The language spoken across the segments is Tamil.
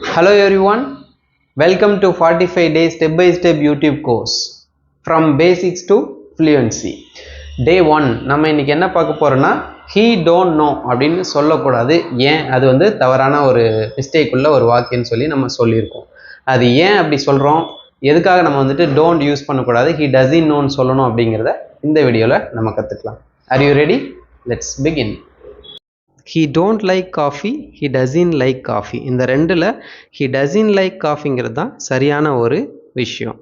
Hello everyone, welcome to 45 day step by step YouTube course. From basics to fluency. Day one நம்ம இன்னைக்கு என்ன பார்க்க போகிறோன்னா ஹீ டோன்ட் நோ அப்படின்னு சொல்லக்கூடாது. ஏன்? அது வந்து தவறான ஒரு மிஸ்டேக் உள்ள ஒரு வாக்கியன்னு சொல்லி நம்ம சொல்லியிருக்கோம். அது ஏன் அப்படி சொல்கிறோம் எதுக்காக நம்ம வந்துட்டு டோன்ட் யூஸ் பண்ணக்கூடாது? ஹீ டஸ் இன் நோன்னு சொல்லணும் அப்படிங்கிறத இந்த வீடியோவில் நம்ம கற்றுக்கலாம் are you ready let's begin he don't like coffee he doesn't like coffee இந்த ரெண்டில் ஹி டசின் லைக் காஃபிங்கிறது தான் சரியான ஒரு விஷயம்.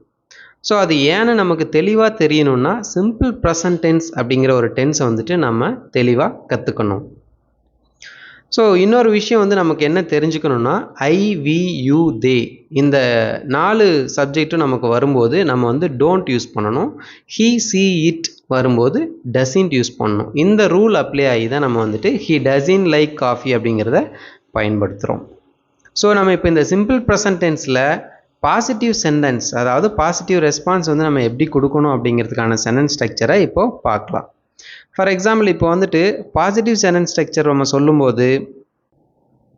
ஸோ அது ஏன்னு நமக்கு தெளிவாக தெரியணும்னா சிம்பிள் ப்ரெசன்ட் டென்ஸ் அப்படிங்கிற ஒரு டென்ஸை வந்துட்டு நம்ம தெளிவாக கற்றுக்கணும் ஸோ இன்னொரு விஷயம் வந்து நமக்கு என்ன தெரிஞ்சுக்கணும்னா ஐ வி யூ தே இந்த நாலு சப்ஜெக்ட்டும் நமக்கு வரும்போது நம்ம வந்து டோன்ட் யூஸ் பண்ணணும். ஹீ சி இட் வரும்போது டசின்ட் யூஸ் பண்ணணும். இந்த ரூல் அப்ளை ஆகி தான் நம்ம வந்துட்டு ஹி டசின் லைக் காஃபி அப்படிங்கிறத பயன்படுத்துகிறோம் ஸோ நம்ம இப்போ இந்த சிம்பிள் ப்ரெசன்டென்ஸில் பாசிட்டிவ் சென்டென்ஸ் அதாவது பாசிட்டிவ் ரெஸ்பான்ஸ் வந்து நம்ம எப்படி கொடுக்கணும் அப்படிங்கிறதுக்கான சென்டென்ஸ் ஸ்ட்ரக்சரை இப்போ பார்க்கலாம். ஃபார் எக்ஸாம்பிள் இப்போ வந்துட்டு பாசிட்டிவ் சென்டென்ஸ் ஸ்ட்ரக்சர் நம்ம சொல்லும்போது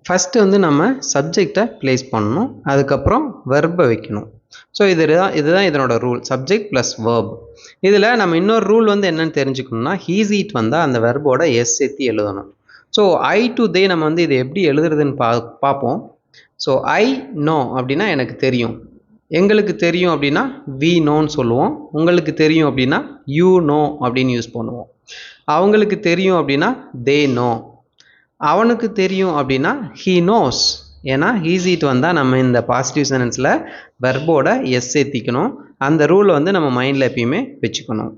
ஃபஸ்ட்டு வந்து நம்ம சப்ஜெக்டை ப்ளேஸ் பண்ணணும். அதுக்கப்புறம் வெர்பை வைக்கணும். ஸோ இது தான் இதுதான் இதனோட ரூல் சப்ஜெக்ட் ப்ளஸ் வேர்ப் இதில் நம்ம இன்னொரு ரூல் வந்து என்னென்னு தெரிஞ்சுக்கணும்னா ஹீஸ் ஈட் வந்தால் அந்த வெர்போட எஸ் சேர்த்தி எழுதணும். ஸோ ஐ டு தே நம்ம வந்து இதை எப்படி எழுதுறதுன்னு பா பார்ப்போம். ஸோ ஐ நோ அப்படின்னா எனக்கு தெரியும். எங்களுக்கு தெரியும் அப்படின்னா வி நோன்னு சொல்லுவோம். உங்களுக்கு தெரியும் அப்படின்னா யூ நோ அப்படின்னு யூஸ் பண்ணுவோம். அவங்களுக்கு தெரியும் அப்படின்னா தே நோ அவனுக்கு தெரியும் அப்படின்னா ஹீ நோஸ் ஏன்னா ஈஸிட்டு வந்தால் நம்ம இந்த பாசிட்டிவ் சென்டென்ஸில் வெர்போட எஸ் சேர்த்திக்கணும். அந்த ரூலை வந்து நம்ம மைண்டில் எப்பயுமே வச்சுக்கணும்.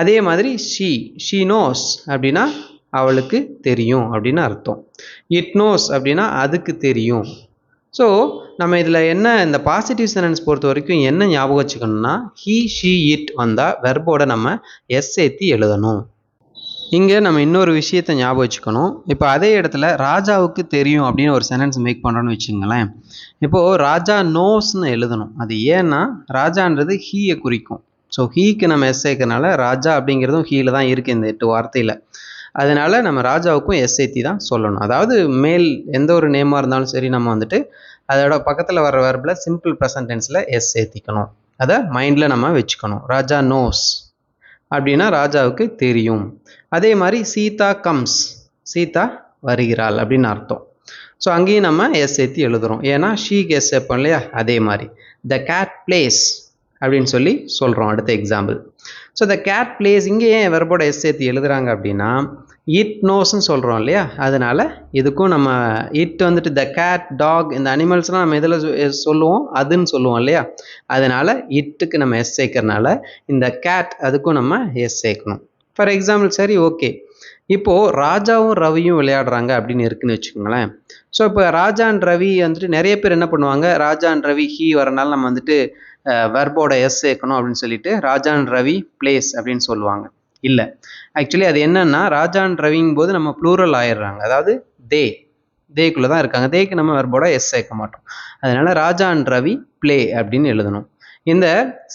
அதே மாதிரி ஷீ ஷீ நோஸ் அப்படின்னா அவளுக்கு தெரியும் அப்படின்னு அர்த்தம். இட் நோஸ் அப்படின்னா அதுக்கு தெரியும். ஸோ நம்ம இதில் என்ன இந்த பாசிட்டிவ் சென்டென்ஸ் பொறுத்த வரைக்கும் என்ன ஞாபகம் வச்சுக்கணும்னா ஹீ ஷீ இட் வந்தால் வெர்போட நம்ம எஸ் சேர்த்தி எழுதணும். இங்கே நம்ம இன்னொரு விஷயத்தை ஞாபகம் வச்சுக்கணும். இப்போ அதே இடத்துல ராஜாவுக்கு தெரியும் அப்படின்னு ஒரு சென்டென்ஸ் மேக் பண்ணுறோன்னு வச்சுங்களேன் இப்போது ராஜா நோஸ்னு எழுதணும். அது ஏன்னா ராஜான்றது ஹீயை குறிக்கும். ஸோ ஹீக்கு நம்ம எஸ் சேர்க்கறனால ராஜா அப்படிங்கிறதும் ஹீயில் தான் இருக்குது இந்த எட்டு வார்த்தையில். அதனால் நம்ம ராஜாவுக்கும் எஸ்ஐத்தி தான் சொல்லணும். அதாவது மேல் எந்த ஒரு நேமாக இருந்தாலும் சரி நம்ம வந்துட்டு அதோட பக்கத்தில் வர வரப்பில் சிம்பிள் ப்ரெசன்டென்ஸில் எஸ் சேர்த்திக்கணும் அதை மைண்டில் நம்ம வச்சுக்கணும். ராஜா நோஸ் அப்படின்னா ராஜாவுக்கு தெரியும். அதே மாதிரி சீதா கம்ஸ் சீதா வருகிறாள் அப்படின்னு அர்த்தம். ஸோ அங்கேயும் நம்ம எஸ் சேர்த்து எழுதுகிறோம் ஏன்னா ஷீ கெஸ் சேர்ப்போம் இல்லையா? அதே மாதிரி. த கேட் பிளேஸ் அப்படின்னு சொல்லி சொல்கிறோம் அடுத்த example so the cat plays இங்கே ஏன் வெர்போட எஸ் சேர்த்து எழுதுகிறாங்க அப்படின்னா இட் நோஸ்ன்னு சொல்கிறோம் இல்லையா? அதனால் இதுக்கும் நம்ம இட் வந்துட்டு த கேட் டாக் இந்த அனிமல்ஸ்லாம் நம்ம இதில் சொல்லுவோம்? அதுன்னு சொல்லுவோம் இல்லையா? அதனால் இட்டுக்கு நம்ம எஸ் சேர்க்கறனால இந்த கேட் அதுக்கும் நம்ம எஸ் சேர்க்கணும். ஃபார் எக்ஸாம்பிள் சரி ஓகே இப்போது ராஜாவும் ரவியும் விளையாடுறாங்க அப்படின்னு இருக்குன்னு வச்சுக்கோங்களேன். ஸோ இப்போ ராஜா அண்ட் ரவி வந்துட்டு நிறைய பேர் என்ன பண்ணுவாங்க? ராஜா அண்ட் ரவி ஹீ வரனால நம்ம வந்துட்டு வெர்போட எஸ் சேர்க்கணும் அப்படின்னு சொல்லிட்டு ராஜா அண்ட் ரவி பிளேஸ் அப்படின்னு சொல்லுவாங்க. இல்லை. ஆக்சுவலி அது என்னன்னா ராஜா அண்ட் ரவிங்கும் போது நம்ம ப்ளூரல் ஆயிடுறாங்க. அதாவது தே தேக்குள்ளே தான் இருக்காங்க. தேக்கு நம்ம வெர்போட எஸ் சேர்க்க மாட்டோம். அதனால ராஜா அண்ட் ரவி ப்ளே அப்படின்னு எழுதணும். இந்த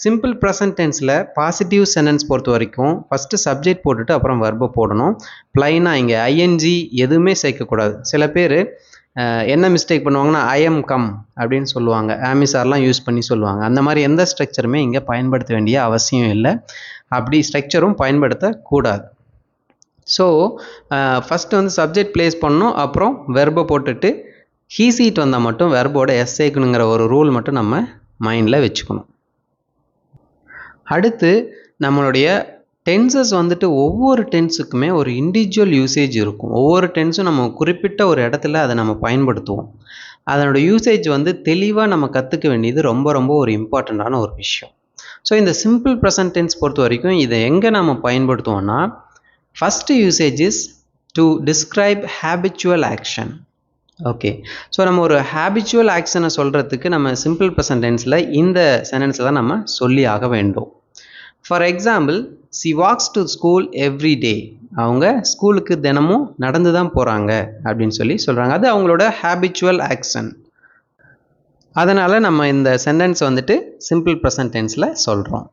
சிம்பிள் ப்ரெசன்ட் டென்ஸில் பாசிட்டிவ் சென்டென்ஸ் பொறுத்த வரைக்கும் ஃபஸ்ட்டு சப்ஜெக்ட் போட்டுட்டு அப்புறம் வர்பை போடணும். ப்ளைனாக இங்கே ஐஎன்ஜி எதுவுமே சேர்க்கக்கூடாது சில பேர் என்ன மிஸ்டேக் பண்ணுவாங்கன்னா ஐஎம் கம் அப்படின்னு சொல்லுவாங்க. ஆமிசார்லாம் யூஸ் பண்ணி சொல்லுவாங்க. அந்த மாதிரி எந்த ஸ்ட்ரக்சருமே இங்கே பயன்படுத்த வேண்டிய அவசியம் இல்லை. அப்படி ஸ்ட்ரக்சரும் பயன்படுத்தக்கூடாது. ஸோ ஃபஸ்ட்டு வந்து சப்ஜெக்ட் ப்ளேஸ் பண்ணணும் அப்புறம் வெர்பை போட்டுட்டு ஹீசீட் வந்தால் மட்டும் வெர்போட எஸ் சேர்க்கணுங்கிற ஒரு ரூல் மட்டும் நம்ம மைண்டில் வச்சுக்கணும். அடுத்து நம்மளுடைய டென்சஸ் வந்துட்டு ஒவ்வொரு டென்ஸுக்குமே ஒரு இண்டிவிஜுவல் யூசேஜ் இருக்கும். ஒவ்வொரு டென்ஸும் நம்ம குறிப்பிட்ட ஒரு இடத்துல அதை நம்ம பயன்படுத்துவோம். அதனோட யூசேஜ் வந்து தெளிவாக நம்ம கற்றுக்க வேண்டியது ரொம்ப ரொம்ப ஒரு இம்பார்ட்டண்ட்டான ஒரு விஷயம். ஸோ இந்த சிம்பிள் ப்ரெசன்ட் டென்ஸ் பொறுத்த வரைக்கும் இதை எங்கே நம்ம பயன்படுத்துவோம்னா first usage is to describe habitual action okay so நம்ம ஒரு ஹேபிச்சுவல் ஆக்ஷனை சொல்கிறதுக்கு நம்ம சிம்பிள் ப்ரெசன்ட் டென்ஸில் இந்த சென்டென்ஸில் தான் நம்ம சொல்லி ஆக வேண்டும். For example she walks to school every day அவங்க ஸ்கூலுக்கு தினமும் நடந்து தான் போகிறாங்க அப்படின்னு சொல்லி சொல்கிறாங்க அது அவங்களோட ஹேபிச்சுவல் ஆக்ஷன் அதனால் நம்ம இந்த சென்டென்ஸ் வந்துட்டு சிம்பிள் ப்ரெசன்ட் டென்ஸில் சொல்கிறோம்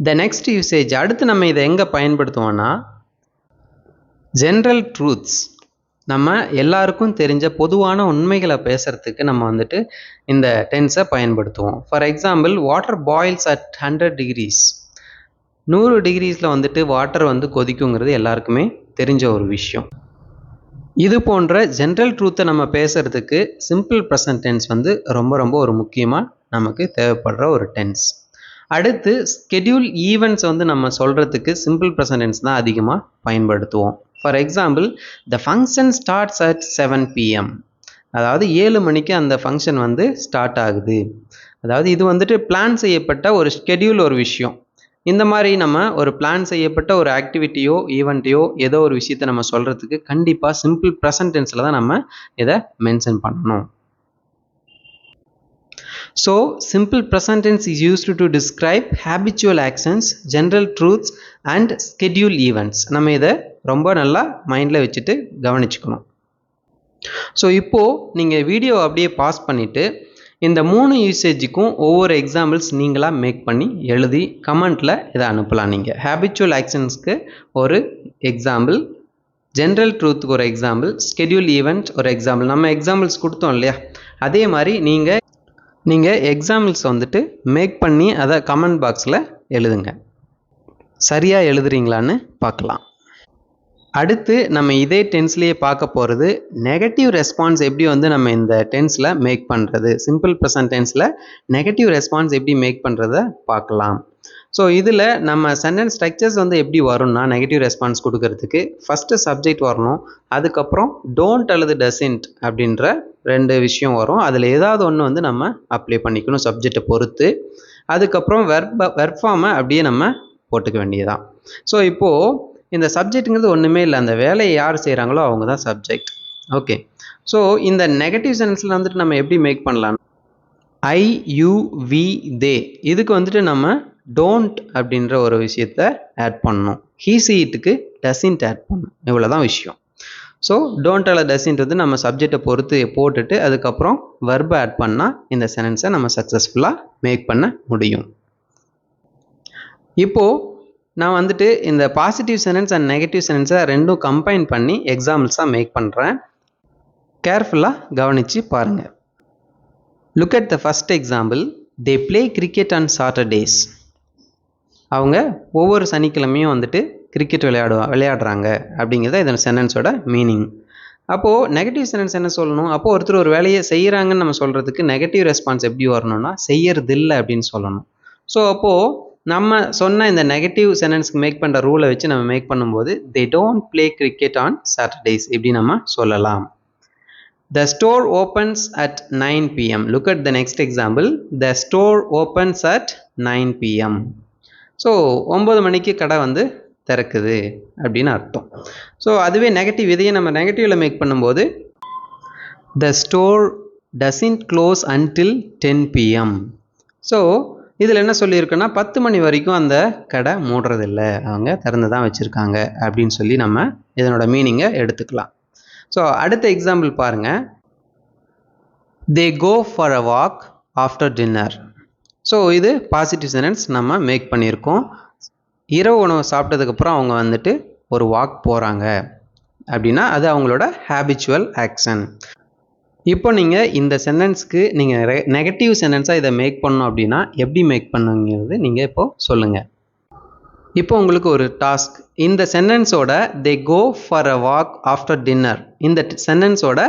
த நெக்ஸ்ட் யூசேஜ் அடுத்து நம்ம இதை எங்கே பயன்படுத்துவோம்னா ஜென்ரல் ட்ரூத்ஸ் நம்ம எல்லாருக்கும் தெரிஞ்ச பொதுவான உண்மைகளை பேசுகிறதுக்கு நம்ம வந்துட்டு இந்த டென்ஸை பயன்படுத்துவோம். For example water boils at hundred degrees நூறு டிகிரிஸில் வந்துட்டு வாட்டர் வந்து கொதிக்குங்கிறது எல்லாருக்குமே தெரிஞ்ச ஒரு விஷயம். இது போன்ற ஜென்ரல் ட்ரூத்தை நம்ம பேசுகிறதுக்கு சிம்பிள் ப்ரெசன்ட் டென்ஸ் வந்து ரொம்ப ரொம்ப ஒரு முக்கியமாக நமக்கு தேவைப்படுற ஒரு டென்ஸ் அடுத்து ஸ்கெடியூல் ஈவெண்ட்ஸ் வந்து நம்ம சொல்கிறதுக்கு சிம்பிள் ப்ரெசன்ட் டென்ஸ் தான் அதிகமாக பயன்படுத்துவோம். For example the function starts at seven PM அதாவது ஏழு மணிக்கு அந்த ஃபங்க்ஷன் வந்து ஸ்டார்ட் ஆகுது. அதாவது இது வந்துட்டு பிளான் செய்யப்பட்ட ஒரு ஸ்கெடியூல் ஒரு விஷயம். இந்த மாதிரி நம்ம ஒரு பிளான் செய்யப்பட்ட ஒரு ஆக்டிவிட்டியோ ஈவெண்ட்டையோ ஏதோ ஒரு விஷயத்தை நம்ம சொல்கிறதுக்கு கண்டிப்பாக சிம்பிள் ப்ரெசன்ட் டென்ஸில் தான் நம்ம இதை மென்ஷன் பண்ணணும். So simple present tense is used to describe habitual actions general truths and schedule events நம்ம இதை ரொம்ப நல்லா மைண்டில் வச்சுட்டு கவனிச்சுக்கணும். ஸோ இப்போது நீங்கள் வீடியோ அப்படியே பாஸ் பண்ணிவிட்டு இந்த மூணு யூசேஜுக்கும் ஒவ்வொரு எக்ஸாம்பிள்ஸ் நீங்களாக மேக் பண்ணி எழுதி கமெண்ட்டில் இதை அனுப்பலாம் நீங்கள் ஹேபிச்சுவல் ஆக்ஷன்ஸ்க்கு ஒரு எக்ஸாம்பிள் ஜென்ரல் ட்ரூத்துக்கு ஒரு எக்ஸாம்பிள் ஸ்கெடியூல் ஈவெண்ட் ஒரு எக்ஸாம்பிள் நம்ம எக்ஸாம்பிள்ஸ் கொடுத்தோம் இல்லையா? அதே மாதிரி நீங்கள் நீங்கள் எக்ஸாம்பிள்ஸ் வந்துட்டு மேக் பண்ணி அதை கமெண்ட் பாக்ஸில் எழுதுங்க. சரியாக எழுதுறீங்களான்னு பார்க்கலாம். அடுத்து நம்ம இதே டென்ஸ்லேயே பார்க்க போகிறது நெகட்டிவ் ரெஸ்பான்ஸ் எப்படி வந்து நம்ம இந்த டென்ஸில் மேக் பண்ணுறது சிம்பிள் ப்ரெசன்ட் டென்ஸில் நெகட்டிவ் ரெஸ்பான்ஸ் எப்படி மேக் பண்ணுறத பார்க்கலாம். ஸோ இதில் நம்ம சென்டென்ஸ் ஸ்ட்ரக்சர்ஸ் வந்து எப்படி வரும்னா நெகட்டிவ் ரெஸ்பான்ஸ் கொடுக்கறதுக்கு ஃபஸ்ட்டு சப்ஜெக்ட் வரணும் அதுக்கப்புறம் டோன்ட் அல்லது டசன்ட் அப்படின்ற ரெண்டு விஷயம் வரும். அதில் ஏதாவது ஒன்று வந்து நம்ம அப்ளை பண்ணிக்கணும் சப்ஜெக்டை பொறுத்து. அதுக்கப்புறம் வெர்ப வெர்ஃபார்மை அப்படியே நம்ம போட்டுக்க வேண்டியதான் ஸோ இப்போது இந்த சப்ஜெக்ட்டுங்கிறது ஒன்றுமே இல்லை. அந்த வேலையை யார் செய்கிறாங்களோ அவங்க தான் சப்ஜெக்ட் ஓகே ஸோ இந்த நெகட்டிவ் சென்ஸில் வந்துட்டு நம்ம எப்படி மேக் பண்ணலாம்? ஐ யூ வி தே இதுக்கு வந்துட்டு நம்ம டோன்ட் அப்படின்ற ஒரு விஷயத்த ஆட் பண்ணணும். ஹீசீட்டுக்கு டசின்ட் ஆட் பண்ணணும். இவ்வளோ தான் விஷயம். ஸோ டோன்ட் அல்ல டசின்ட் வந்து நம்ம சப்ஜெக்டை பொறுத்து போட்டுட்டு அதுக்கப்புறம் வர்பை ஆட் பண்ணால் இந்த சென்டென்ஸை நம்ம சக்ஸஸ்ஃபுல்லாக மேக் பண்ண முடியும். இப்போது நான் வந்துட்டு இந்த பாசிட்டிவ் சென்டென்ஸ் அண்ட் நெகட்டிவ் சென்டென்ஸை ரெண்டும் கம்பைன் பண்ணி எக்ஸாம்பிள்ஸாக மேக் பண்ணுறேன் கேர்ஃபுல்லாக கவனித்து பாருங்கள் look at the first example they play cricket on Saturdays அவங்க ஒவ்வொரு சனிக்கிழமையும் வந்துட்டு கிரிக்கெட் விளையாடுவா விளையாடுறாங்க அப்படிங்கிறத இதன் சென்டென்ஸோட மீனிங் அப்போது நெகட்டிவ் சென்டென்ஸ் என்ன சொல்லணும்? அப்போது ஒருத்தர் ஒரு வேலையை செய்கிறாங்கன்னு நம்ம சொல்கிறதுக்கு நெகட்டிவ் ரெஸ்பான்ஸ் எப்படி வரணும்னா செய்யறதில்லை அப்படின்னு சொல்லணும். ஸோ அப்போது நம்ம சொன்ன இந்த நெகட்டிவ் சென்டென்ஸ்க்கு மேக் பண்ணுற ரூலை வச்சு நம்ம மேக் பண்ணும்போது they don't play cricket on Saturdays இப்படி நம்ம சொல்லலாம். The store opens at nine PM look at the next example the store opens at nine PM so ஒம்பது மணிக்கு கடை வந்து திறக்குது அப்படின்னு அர்த்தம். ஸோ அதுவே நெகட்டிவ் இதையே நம்ம நெகட்டிவில் மேக் பண்ணும்போது the store doesn't close until ten PM so இதில் என்ன சொல்லியிருக்குன்னா பத்து மணி வரைக்கும் அந்த கடை மூடுறதில்ல. அவங்க திறந்து தான் வச்சுருக்காங்க அப்படின்னு சொல்லி நம்ம இதனோட மீனிங்கை எடுத்துக்கலாம். ஸோ அடுத்த எக்ஸாம்பிள் பாருங்கள் they go for a walk after dinner so இது பாசிட்டிவ் சென்டென்ஸ் நம்ம மேக் பண்ணியிருக்கோம். இரவு உணவு சாப்பிட்டதுக்கப்புறம் அவங்க வந்துட்டு ஒரு வாக் போகிறாங்க அப்படின்னா அது அவங்களோட ஹேபிச்சுவல் ஆக்ஷன் இப்போ நீங்கள் இந்த சென்டென்ஸ்க்கு நீங்கள் நெகட்டிவ் சென்டென்ஸாக இதை மேக் பண்ணணும் அப்படின்னா எப்படி மேக் பண்ணுங்கிறது நீங்கள் இப்போது சொல்லுங்கள் இப்போ உங்களுக்கு ஒரு டாஸ்க் இந்த சென்டென்ஸோட they go for a walk after dinner இந்த சென்டென்ஸோட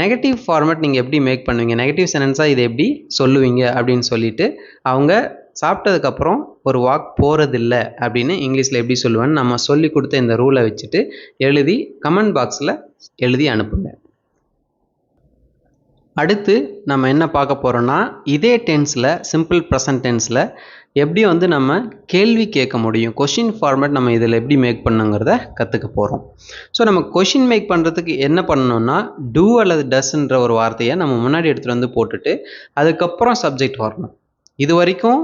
நெகட்டிவ் ஃபார்மேட் நீங்கள் எப்படி மேக் பண்ணுவீங்க? நெகட்டிவ் சென்டென்ஸாக இதை எப்படி சொல்லுவீங்க? அப்படின்னு சொல்லிட்டு அவங்க சாப்பிட்டதுக்கப்புறம் ஒரு வாக் போகிறதில்ல அப்படின்னு இங்கிலீஷில் எப்படி சொல்லுவேன்னு நம்ம சொல்லி கொடுத்த இந்த ரூலை வச்சுட்டு எழுதி கமெண்ட் பாக்ஸில் எழுதி அனுப்புங்க. அடுத்து நம்ம என்ன பார்க்க போகிறோன்னா இதே டென்ஸில் சிம்பிள் ப்ரெசன்ட் டென்ஸில் எப்படி வந்து நம்ம கேள்வி கேட்க முடியும்? கொஷின் ஃபார்மேட் நம்ம இதில் எப்படி மேக் பண்ணுங்கிறத கற்றுக்க போகிறோம் ஸோ நம்ம கொஷின் மேக் பண்ணுறதுக்கு என்ன பண்ணணும்னா டூ அல்லது டஸ்ன்ற ஒரு வார்த்தையை நம்ம முன்னாடி எடுத்துகிட்டு வந்து போட்டுட்டு அதுக்கப்புறம் சப்ஜெக்ட் வரணும். இது வரைக்கும்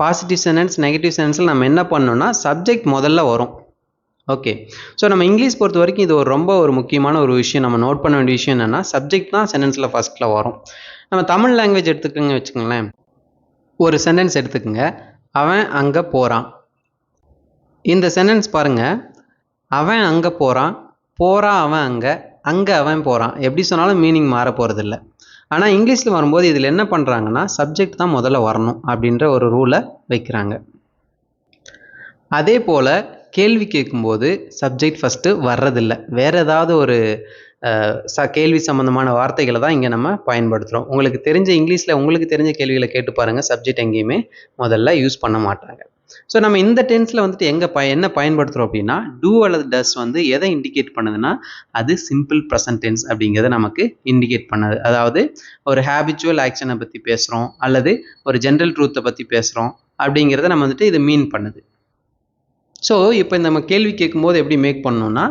பாசிட்டிவ் சென்டென்ஸ் நெகட்டிவ் சென்டென்ஸில் நம்ம என்ன பண்ணோம்னா சப்ஜெக்ட் முதல்ல வரும். ஓகே ஸோ நம்ம இங்கிலீஷ் பொறுத்த வரைக்கும் இது ஒரு ரொம்ப ஒரு முக்கியமான ஒரு விஷயம். நம்ம நோட் பண்ண வேண்டிய விஷயம் என்னென்னா சப்ஜெக்ட் தான் சென்டென்ஸில் ஃபஸ்ட்டில் வரும். நம்ம தமிழ் லாங்குவேஜ் எடுத்துக்கோங்க வச்சுக்கோங்களேன். ஒரு சென்டென்ஸ் எடுத்துக்கோங்க. அவன் அங்கே போகிறான் இந்த சென்டென்ஸ் பாருங்கள் அவன் அங்கே போகிறான் போகிறான் அவன் அங்கே. அங்கே அவன் போகிறான் எப்படி சொன்னாலும் மீனிங் மாற போகிறதில்ல ஆனால் இங்கிலீஷில் வரும்போது இதில் என்ன பண்ணுறாங்கன்னா சப்ஜெக்ட் தான் முதல்ல வரணும் அப்படின்ற ஒரு ரூலை வைக்கிறாங்க. அதே போல் கேள்வி கேட்கும்போது சப்ஜெக்ட் ஃபஸ்ட்டு வர்றதில்லை. வேறு ஏதாவது ஒரு ச கேள்வி சம்மந்தமான வார்த்தைகளை தான் இங்கே நம்ம பயன்படுத்துகிறோம் உங்களுக்கு தெரிஞ்ச இங்கிலீஷில் உங்களுக்கு தெரிஞ்ச கேள்விகளை கேட்டு பாருங்கள் சப்ஜெக்ட் எங்கேயுமே முதல்ல யூஸ் பண்ண மாட்டாங்க. ஸோ நம்ம இந்த டென்ஸில் வந்துட்டு எங்கே ப என்ன பயன்படுத்துகிறோம் அப்படின்னா டூ அல்லது டஸ் வந்து எதை இண்டிகேட் பண்ணுதுன்னா அது சிம்பிள் ப்ரெசன்ட் டென்ஸ் அப்படிங்கிறத நமக்கு இண்டிகேட் பண்ணுது. அதாவது ஒரு ஹேபிச்சுவல் ஆக்ஷனை பற்றி பேசுகிறோம் அல்லது ஒரு ஜென்ரல் ட்ரூத்தை பற்றி பேசுகிறோம் அப்படிங்கிறத நம்ம வந்துட்டு இது மீன் பண்ணுது. ஸோ இப்போ நம்ம கேள்வி கேட்கும்போது எப்படி மேக் பண்ணணும்னா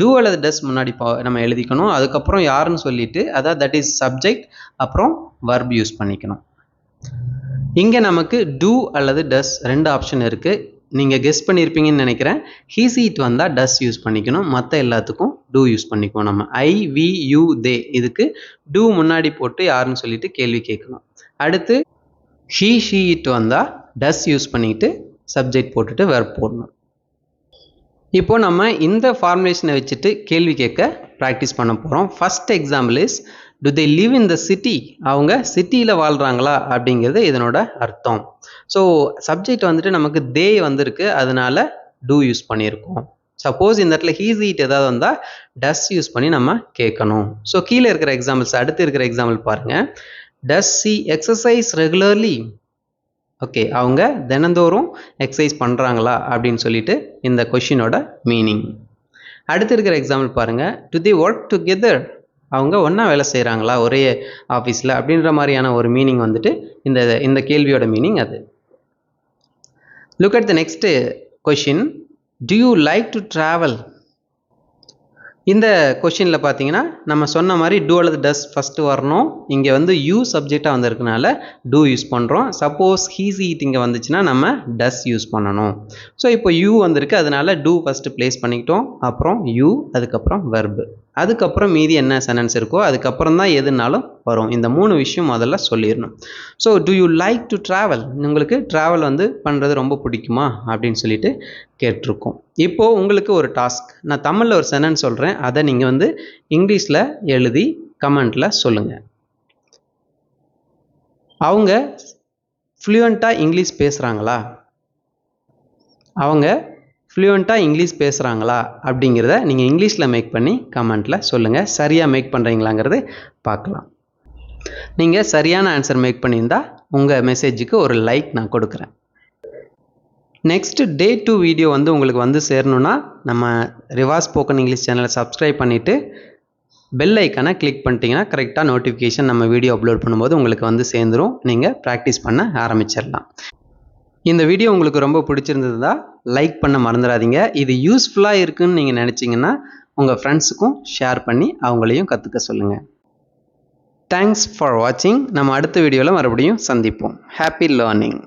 டூ அல்லது டஸ் முன்னாடி பா நம்ம எழுதிக்கணும். அதுக்கப்புறம் யாருன்னு சொல்லிட்டு அதாவது தட் இஸ் சப்ஜெக்ட் அப்புறம் வர்ப் யூஸ் பண்ணிக்கணும். இங்கே நமக்கு டூ அல்லது டஸ் ரெண்டு ஆப்ஷன் இருக்குது நீங்கள் கெஸ் பண்ணியிருப்பீங்கன்னு நினைக்கிறேன். ஹீசி இட் வந்தால் டஸ் யூஸ் பண்ணிக்கணும். மற்ற எல்லாத்துக்கும் டூ யூஸ் பண்ணிக்குவோம் நம்ம. ஐ வி யூ தே இதுக்கு டூ முன்னாடி போட்டு யாருன்னு சொல்லிட்டு கேள்வி கேட்கணும். அடுத்து ஹீ ஷீ இட் வந்தால் டஸ் யூஸ் பண்ணிக்கிட்டு சப்ஜெக்ட் போட்டுட்டு வெர்ப் போடணும். இப்போ நம்ம இந்த ஃபார்முலேஷனை வச்சுட்டு கேள்வி கேட்க ப்ராக்டிஸ் பண்ண போகிறோம் first example is do they live in the city அவங்க சிட்டியில் வாழ்கிறாங்களா அப்படிங்கிறது இதனோட அர்த்தம். ஸோ சப்ஜெக்ட் வந்துட்டு நமக்கு தே வந்திருக்கு. அதனால டூ யூஸ் பண்ணியிருக்கோம். சப்போஸ் இந்த இடத்துல ஹீஸ் ஈட் ஏதாவது வந்தால் டஸ் யூஸ் பண்ணி நம்ம கேட்கணும். ஸோ கீழே இருக்கிற எக்ஸாம்பிள்ஸ் அடுத்து இருக்கிற எக்ஸாம்பிள் பாருங்கள் does she exercise regularly okay அவங்க தினந்தோறும் எக்ஸசைஸ் பண்ணுறாங்களா அப்படின்னு சொல்லிட்டு இந்த கொஷினோட மீனிங் அடுத்து இருக்கிற எக்ஸாம்பிள் பாருங்கள் டு தி ஒர்க் டுகெதர் அவங்க ஒன்றா வேலை செய்கிறாங்களா ஒரே ஆஃபீஸில் அப்படின்ற மாதிரியான ஒரு மீனிங் வந்துட்டு இந்த இந்த கேள்வியோட மீனிங் அது. Look at the next question do you like to travel இந்த கொஷினில் பார்த்தீங்கன்னா நம்ம சொன்ன மாதிரி டூ அல்லது டஸ் ஃபஸ்ட்டு வரணும். இங்கே வந்து யூ சப்ஜெக்டாக வந்திருக்கனால டூ யூஸ் பண்ணுறோம் சப்போஸ் ஹீஸ் ஈட் இங்கே வந்துச்சுன்னா நம்ம டஸ் யூஸ் பண்ணணும். ஸோ இப்போ யூ வந்திருக்கு அதனால டூ ஃபஸ்ட்டு ப்ளேஸ் பண்ணிக்கிட்டோம். அப்புறம் யூ அதுக்கப்புறம் வெர்பு அதுக்கப்புறம் மீதி என்ன சென்டென்ஸ் இருக்கோ அதுக்கப்புறம் தான் எதுனாலும் வரும். இந்த மூணு விஷயம் முதல்ல சொல்லிடணும். So do you like to travel உங்களுக்கு ட்ராவல் வந்து பண்ணுறது ரொம்ப பிடிக்குமா? அப்படின்னு சொல்லிட்டு கேட்டிருக்கோம். இப்போது உங்களுக்கு ஒரு டாஸ்க் நான் தமிழில் ஒரு சென்டென்ஸ் சொல்கிறேன் அதை நீங்கள் வந்து இங்கிலீஷில் எழுதி கமெண்ட்டில் சொல்லுங்கள் அவங்க ஃப்ளூயண்ட்டாக இங்கிலீஷ் பேசுகிறாங்களா அவங்க ஃப்ளூயண்ட்டாக இங்கிலீஷ் பேசுகிறாங்களா அப்படிங்கிறத நீங்கள் இங்கிலீஷில் மேக் பண்ணி கமெண்ட்டில் சொல்லுங்கள் சரியாக மேக் பண்ணுறீங்களாங்கிறது பார்க்கலாம். நீங்கள் சரியான ஆன்சர் மேக் பண்ணியிருந்தால் உங்கள் மெசேஜுக்கு ஒரு லைக் நான் கொடுக்குறேன். நெக்ஸ்ட் டே டூ வீடியோ வந்து உங்களுக்கு வந்து சேரணும்னா நம்ம ரிவாஸ் ஸ்போக்கன் இங்கிலீஷ் சேனலை சப்ஸ்கிரைப் பண்ணிவிட்டு பெல் ஐக்கானை கிளிக் பண்ணிட்டீங்கன்னா கரெக்டாக நோட்டிஃபிகேஷன் நம்ம வீடியோ அப்லோட் பண்ணும்போது உங்களுக்கு வந்து சேர்ந்துரும். நீங்கள் ப்ராக்டிஸ் பண்ண ஆரம்பிச்சிடலாம். இந்த வீடியோ உங்களுக்கு ரொம்ப பிடிச்சிருந்ததா லைக் பண்ண மறந்துடாதீங்க. இது யூஸ்ஃபுல்லாக இருக்குன்னு நீங்கள் நினச்சிங்கன்னா உங்கள் ஃப்ரெண்ட்ஸுக்கும் ஷேர் பண்ணி அவங்களையும் கற்றுக்க சொல்லுங்கள் தேங்க்ஸ் ஃபார் வாட்சிங் நம்ம அடுத்த வீடியோவில் மறுபடியும் சந்திப்போம். Happy learning